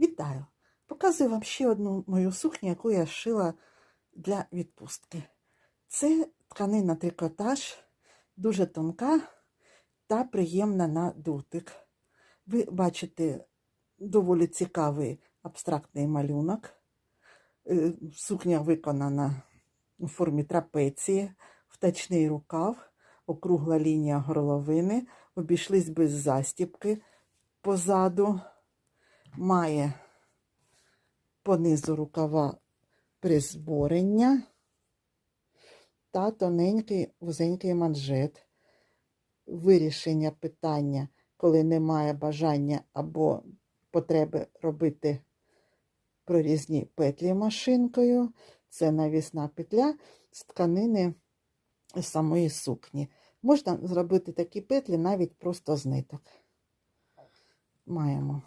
Вітаю! Показую вам ще одну мою сукню, яку я шила для відпустки. Це тканина трикотаж, дуже тонка та приємна на дотик. Ви бачите доволі цікавий абстрактний малюнок. Е, Сукня виконана у формі трапеції, втачний рукав, округла лінія горловини, обійшлись без застіпки позаду має понизу рукава призборення та тоненький вузенький манжет. Вирішення питання, коли немає бажання або потреби робити прорізні петлі машинкою. Це навісна петля з тканини самої сукні. Можна зробити такі петлі навіть просто з ниток. Маємо